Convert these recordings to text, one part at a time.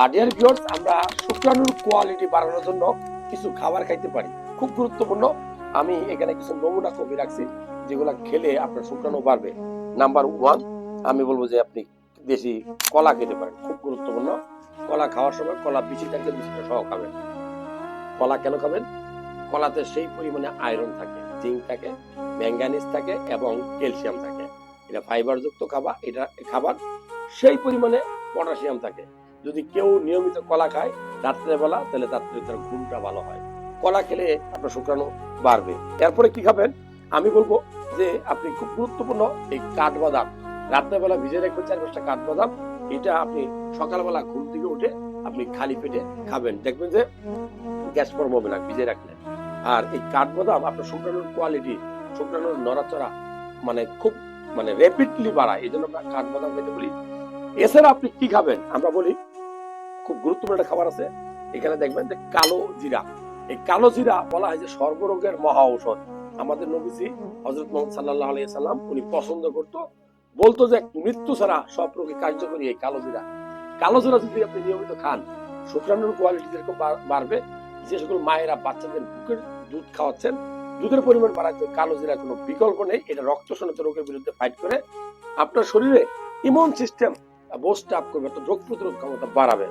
আর dear viewers আমরা শুক্রাণুর quality বাড়ানোর জন্য কিছু খাবার খাইতে পারি। খুব গুরুত্বপূর্ণ। আমি এখানে কিছু নমুনা কপি রাখছি, যেগুলো খেলে আপনার শুক্রাণু বাড়বে। নাম্বার ওয়ান আমি বলব যে আপনি দেশি কলা খেতে পারেন, খুব গুরুত্বপূর্ণ। কলা খাওয়ার সময় কলা বেশি থাকলে বেশিটা সহ খাবেন। কলা কেন খাবেন? কলাতে সেই পরিমাণে আয়রন থাকে জিঙ্ক থাকে ম্যাঙ্গানিজ থাকে এবং ক্যালসিয়াম থাকে। এটা ফাইবার যুক্ত খাবার, এটা খাবার, সেই পরিমাণে পটাশিয়াম থাকে। যদি কেউ নিয়মিত কলা খায় রাত্রেবেলা তাহলে রাত্রে তার ঘুমটা ভালো হয়। কলা খেলে আপনার শুক্রাণু বাড়বে। এরপরে কি খাবেন? আমি বলব যে আপনি খুব গুরুত্বপূর্ণ এই কাঠবাদাম। রাত্রেবেলা ভিজে রাখবেন চার পাঁচটা কাঠবাদাম, এটা আপনি সকালবেলা ঘুম থেকে উঠে আপনি খালি পেটে খাবেন। দেখবেন যে গ্যাস ফর্ম হবে না, ভিজে রাখলে আর এই কাঠবাদাম আপনার শুক্রাণুর কোয়ালিটি শুক্রাণুর নড়াচড়া মানে খুব মানে র্যাপিডলি বাড়ায়। এই জন্য আমরা কাঠবাদাম খেতে বলি। এছাড়া আপনি কি খাবেন? আমরা বলি খুব গুরুত্বপূর্ণ একটা খাবার আছে। এখানে দেখবেন যে কালো জিরা। এই কালো জিরা বলা হয় যে সর্বরোগের মহা ঔষধ। আমাদের নবীজি হজরত মোহাম্মদ সাল্লাহ আলিয়া সাল্লাম উনি পছন্দ করতো। বলতো যে মৃত্যু ছাড়া সব রোগে কার্যকরী এই কালো জিরা। কালো জিরা যদি আপনি নিয়মিত খান, শুক্রাণুর কোয়ালিটি যেরকম বাড়বে, যে সকল মায়েরা বাচ্চাদের বুকের দুধ খাওয়াচ্ছেন, দুধের পরিমাণ বাড়াতে কালো জিরা কোনো বিকল্প নেই। এটা রক্ত শোনাতে রোগের বিরুদ্ধে ফাইট করে আপনার শরীরে ইমিউন সিস্টেম বোস্ট আপ করবে তো রোগ প্রতিরোধ ক্ষমতা বাড়াবে।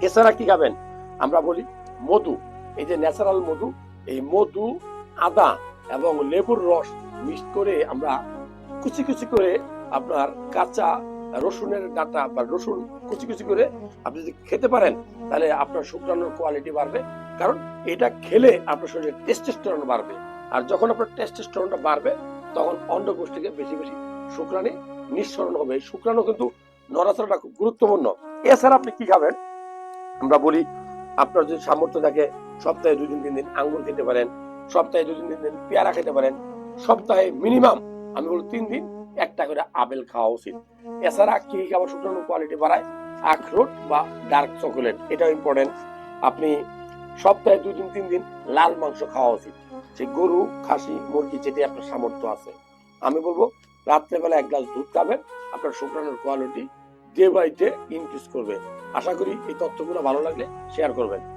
এছাড়া কি খাবেন? আমরা বলি মধু। এই যে ন্যাচারাল মধু, এই মধু, আদা এবং লেবুর রস মিক্স করে আমরা কুচি কুচি করে আপনার কাঁচা রসুনের ডাটা বা রসুন কুচি কুচি করে আপনি যদি খেতে পারেন, তাহলে আপনার শুক্রাণুর কোয়ালিটি বাড়বে। কারণ এটা খেলে আপনার শরীরে টেস্টোস্টেরন বাড়বে। আর যখন আপনার টেস্টোস্টেরনটা বাড়বে, তখন অন্ডকোষ থেকে বেশি বেশি শুক্রাণী নিঃসরণ হবে। শুক্রাণু কিন্তু নড়াচড়াটা খুব গুরুত্বপূর্ণ। এছাড়া আপনি কি খাবেন? আমরা বলি, আপনার যদি সামর্থ্য থাকে, সপ্তাহে দুই দিন, তিন দিন আঙ্গুর খেতে পারেন, সপ্তাহে দুই দিন, তিন দিন পেয়ারা খেতে পারেন, সপ্তাহে মিনিমাম আমি বলি তিন দিন একটা করে আপেল খাওয়া উচিত। এছাড়া কি কি খাবার শুকনো কোয়ালিটি বাড়ায়? আখরোট বা ডার্ক চকোলেট এটাও ইম্পর্টেন্ট আপনি সপ্তাহে দুই দিন, তিন দিন লাল মাংস খাওয়া উচিত। সে গরু, খাসি, মুরগি যেটি আপনার সামর্থ্য আছে। আমি বলব, রাত্রেবেলা এক গ্লাস দুধ খাবেন, আপনার শুক্রাণুর quality day by day increase করবে আশা করি এই তথ্যগুলো ভালো লাগলে শেয়ার করবেন।